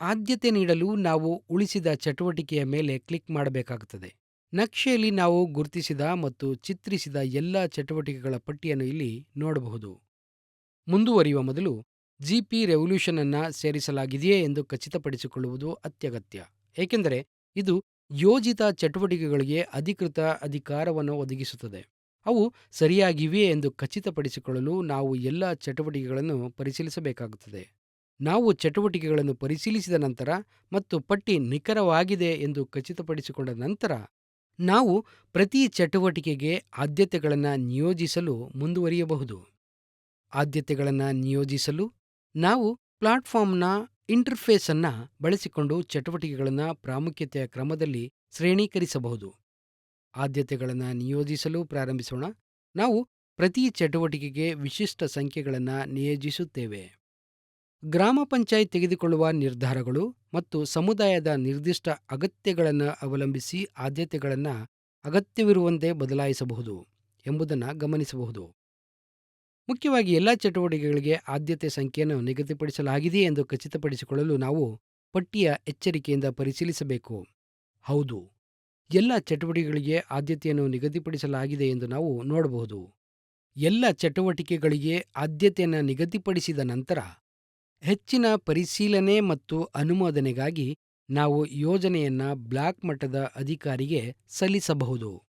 ಆದ್ಯತೆ ನೀಡಲು ನಾವು ಉಳಿಸಿದ ಚಟುವಟಿಕೆಯ ಮೇಲೆ ಕ್ಲಿಕ್ ಮಾಡಬೇಕಾಗುತ್ತದೆ. ನಕ್ಷೆಯಲ್ಲಿ ನಾವು ಗುರುತಿಸಿದ ಮತ್ತು ಚಿತ್ರಿಸಿದ ಎಲ್ಲ ಚಟುವಟಿಕೆಗಳ ಪಟ್ಟಿಯನ್ನು ಇಲ್ಲಿ ನೋಡಬಹುದು. ಮುಂದುವರಿಯುವ ಮೊದಲು ಜಿಪಿ ರೆವಲ್ಯೂಷನ್ ಅನ್ನು ಸೇರಿಸಲಾಗಿದೆಯೇ ಎಂದು ಖಚಿತಪಡಿಸಿಕೊಳ್ಳುವುದು ಅತ್ಯಗತ್ಯ. ಏಕೆಂದರೆ ಇದು ಯೋಜಿತ ಚಟುವಟಿಕೆಗಳಿಗೆ ಅಧಿಕೃತ ಅಧಿಕಾರವನ್ನು ಒದಗಿಸುತ್ತದೆ. ಅವು ಸರಿಯಾಗಿವೆಯೇ ಎಂದು ಖಚಿತಪಡಿಸಿಕೊಳ್ಳಲು ನಾವು ಎಲ್ಲ ಚಟುವಟಿಕೆಗಳನ್ನು ಪರಿಶೀಲಿಸಬೇಕಾಗುತ್ತದೆ. ನಾವು ಚಟುವಟಿಕೆಗಳನ್ನು ಪರಿಶೀಲಿಸಿದ ನಂತರ ಮತ್ತು ಪಟ್ಟಿ ನಿಖರವಾಗಿದೆ ಎಂದು ಖಚಿತಪಡಿಸಿಕೊಂಡ ನಂತರ ನಾವು ಪ್ರತಿ ಚಟುವಟಿಕೆಗೆ ಆದ್ಯತೆಗಳನ್ನು ನಿಯೋಜಿಸಲು ಮುಂದುವರಿಯಬಹುದು. ಆದ್ಯತೆಗಳನ್ನು ನಿಯೋಜಿಸಲು ನಾವು ಪ್ಲಾಟ್ಫಾರ್ಮ್ನ ಇಂಟರ್ಫೇಸ್ ಅನ್ನು ಬಳಸಿಕೊಂಡು ಚಟುವಟಿಕೆಗಳನ್ನು ಪ್ರಾಮುಖ್ಯತೆಯ ಕ್ರಮದಲ್ಲಿ ಶ್ರೇಣೀಕರಿಸಬಹುದು. ಆದ್ಯತೆಗಳನ್ನು ನಿಯೋಜಿಸಲು ಪ್ರಾರಂಭಿಸೋಣ. ನಾವು ಪ್ರತಿ ಚಟುವಟಿಕೆಗೆ ವಿಶಿಷ್ಟ ಸಂಖ್ಯೆಗಳನ್ನು ನಿಯೋಜಿಸುತ್ತೇವೆ. ಗ್ರಾಮ ಪಂಚಾಯತ್ ತೆಗೆದುಕೊಳ್ಳುವ ನಿರ್ಧಾರಗಳು ಮತ್ತು ಸಮುದಾಯದ ನಿರ್ದಿಷ್ಟ ಅಗತ್ಯಗಳನ್ನು ಅವಲಂಬಿಸಿ ಆದ್ಯತೆಗಳನ್ನು ಅಗತ್ಯವಿರುವಂತೆ ಬದಲಾಯಿಸಬಹುದು ಎಂಬುದನ್ನು ಗಮನಿಸಬಹುದು. ಮುಖ್ಯವಾಗಿ ಎಲ್ಲ ಚಟುವಟಿಕೆಗಳಿಗೆ ಆದ್ಯತೆ ಸಂಖ್ಯೆಯನ್ನು ನಿಗದಿಪಡಿಸಲಾಗಿದೆಯೇ ಎಂದು ಖಚಿತಪಡಿಸಿಕೊಳ್ಳಲು ನಾವು ಪಟ್ಟಿಯ ಎಚ್ಚರಿಕೆಯಿಂದ ಪರಿಶೀಲಿಸಬೇಕು. ಹೌದು, ಎಲ್ಲ ಚಟುವಟಿಕೆಗಳಿಗೆ ಆದ್ಯತೆಯನ್ನು ನಿಗದಿಪಡಿಸಲಾಗಿದೆ ಎಂದು ನಾವು ನೋಡಬಹುದು. ಎಲ್ಲ ಚಟುವಟಿಕೆಗಳಿಗೆ ಆದ್ಯತೆಯನ್ನು ನಿಗದಿಪಡಿಸಿದ ನಂತರ ಹೆಚ್ಚಿನ ಪರಿಶೀಲನೆ ಮತ್ತು ಅನುಮೋದನೆಗಾಗಿ ನಾವು ಯೋಜನೆಯನ್ನ ಬ್ಲಾಕ್ ಮಟ್ಟದ ಅಧಿಕಾರಿಗೆ ಸಲ್ಲಿಸಬಹುದು.